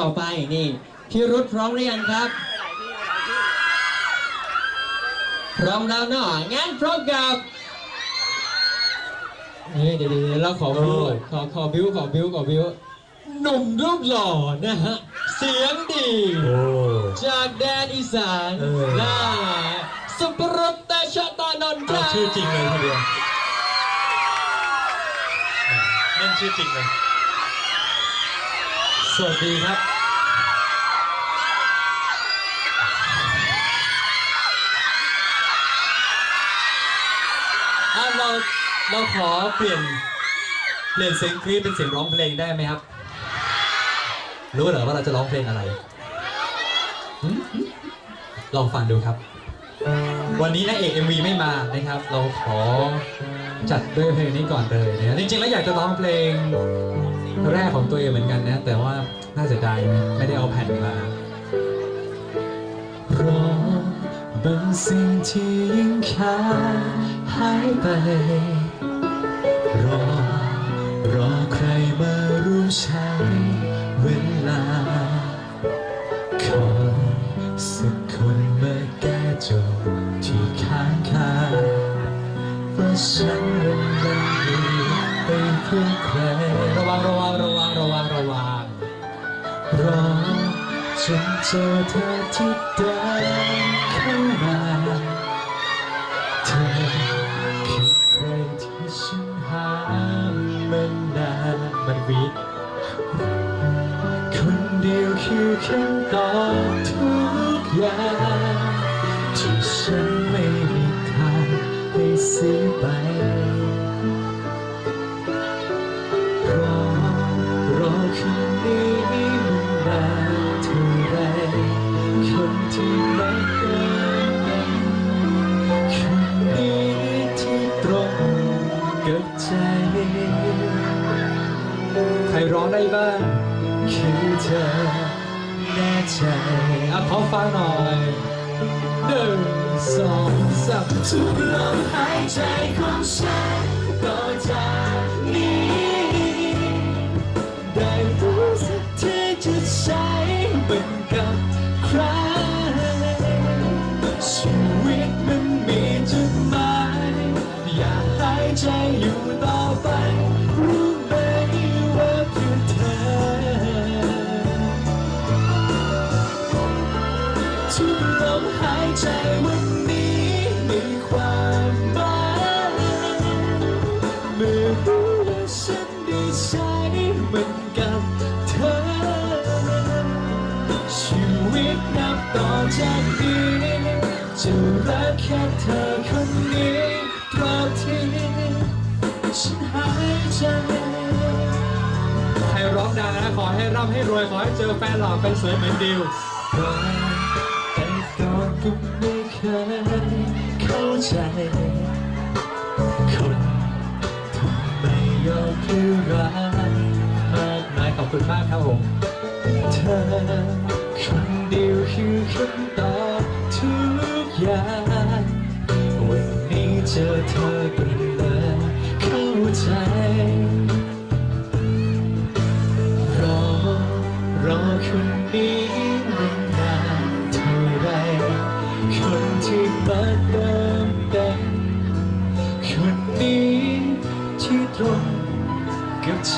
ต่อไปนี่พี่รุธพร้อมหรือยังครับ พร้อมแล้วเนาะงั้นพร้อมกับเฮ้ยเดี๋ยวเดี๋ยวเราขอบิวก่อนขอขอบิวขอบิวขอบิวหนุ่มรูปหล่อนะฮะ เสียงดี โอ้ จากแดนอีสานเออ น่าสุปรตแต่ชะตานนท์คเอารับชื่อจริงเลยทีเดียวเล่นชื่อจริงเลย สวัสดีครับเราเราขอเปลี่ยนเปลี่ยนเสียงกรี๊ดเป็นเสียงร้องเพลงได้ไหมครับ รู้เหรอว่าเราจะร้องเพลงอะไร ลองฟังดูครับ วันนี้นางเอก MV ไม่มานะครับ เราขอจัดด้วยเพลงนี้ก่อนเลยนะจริงๆแล้วอยากจะร้องเพลง แรกของตัวเองเหมือนกันนะ แต่ว่าน่าเสียดายไม่ได้เอาแผ่นมาเพราะบางสิ่งที่ยิ่งค้างหายไป รอ รอใครมารู้ใช้เวลา ขอสักคนมาแก้โจทย์ที่ค้างคาว่าฉันมันมัน พื่อใครระวังระวังระวังระวังระวังรอจนเจอเธอที่เดินเข้ามาเธอคือใครที่ฉันหามานานมันวีดคนเดียวคือคำตอบทุกอย่าง นานเท่าไรคนที่ไม่เดินคนนี้ที่ตรงกับใจใครร้องได้บ้างคือเธอแน่ใจอะขอฟังหน่อยหนึ่งสองสามทุกลมหายใจของฉันต่อจา เมื่อรู้ว่าฉันด้ใช้เหมือนกับเธอ ชีวิตนับต่อจากนี้จะรักแค่เธอคนนี้ตราบที่ฉันหายใจให้ร้องดังนะขอให้ร่ำให้รวย ขอให้เจอแฟนหล่อแฟนสวยเหมือนดิวแต่ก่อนก็ไม่เคยเข้าใจ คือรักมากมายขอบคุณมากครับผมเธอคนเดียวคือคำตอบทุกอย่างวันนี้เจอเธอก็เลยเข้าใจรอรอคนนี้มันนานเท่าไรคนที่มาเติมเต็มคนนี้ที่ตรง กับใจ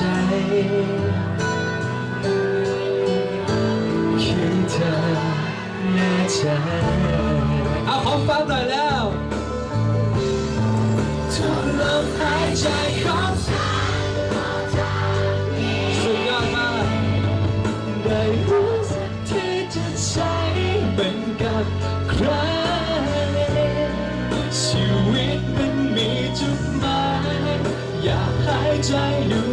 คือเธอแน่ใจเอาของฟังหน่อยแล้วทุกลมหายใจของฉันสุดยอดมากได้รู้สึกที่จะใช้เป็นกับใครชีวิตมันมีจุดหมายอยากหายใจอยู่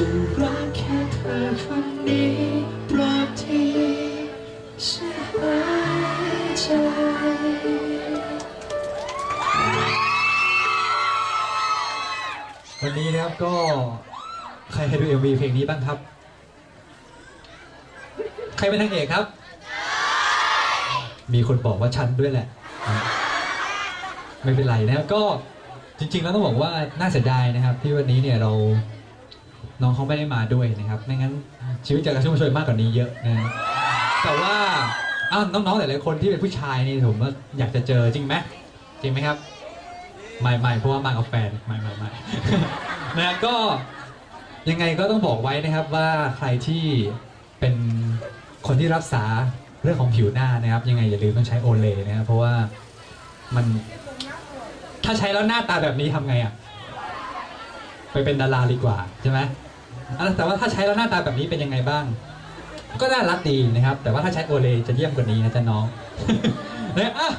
จะรักแค่เธอคนนี้โปรดทีช่วยหายใจวันนี้นะครับก็ใครเคยดู MV เพลงนี้บ้างครับ ใครเป็นนางเอกครับ มีคนบอกว่าฉันด้วยแหละ ไม่เป็นไรนะครับก็จริงๆแล้วต้องบอกว่าน่าเสียดายนะครับ ที่วันนี้เนี่ยเรา น้องเขาไม่ได้มาด้วยนะครับไม่งั้นชีวิตจะกระชุ่มกระชวยมากกว่านี้เยอะนะแต่ว่าอ้าวน้องๆหลายๆคนที่เป็นผู้ชายนี่ผมว่าอยากจะเจอจริงไหมจริงไหมครับไม่ไม่เพราะว่ามากับแฟนไม่ไม่ไม่นะก็ยังไงก็ต้องบอกไว้นะครับว่าใครที่เป็นคนที่รักษาเรื่องของผิวหน้านะครับ ยังไงอย่าลืมต้องใช้โอเลนะครับเพราะว่ามัน ถ้าใช้แล้วหน้าตาแบบนี้ทำไงอะ ไปเป็นดาราดีกว่าใช่ไหม แต่ว่าถ้าใช้แล้วหน้าตาแบบนี้เป็นยังไงบ้าง ก็น่ารักดีนะครับ แต่ว่าถ้าใช้โอเลจะเยี่ยมกว่านี้นะจ๊ะน้องนะอะ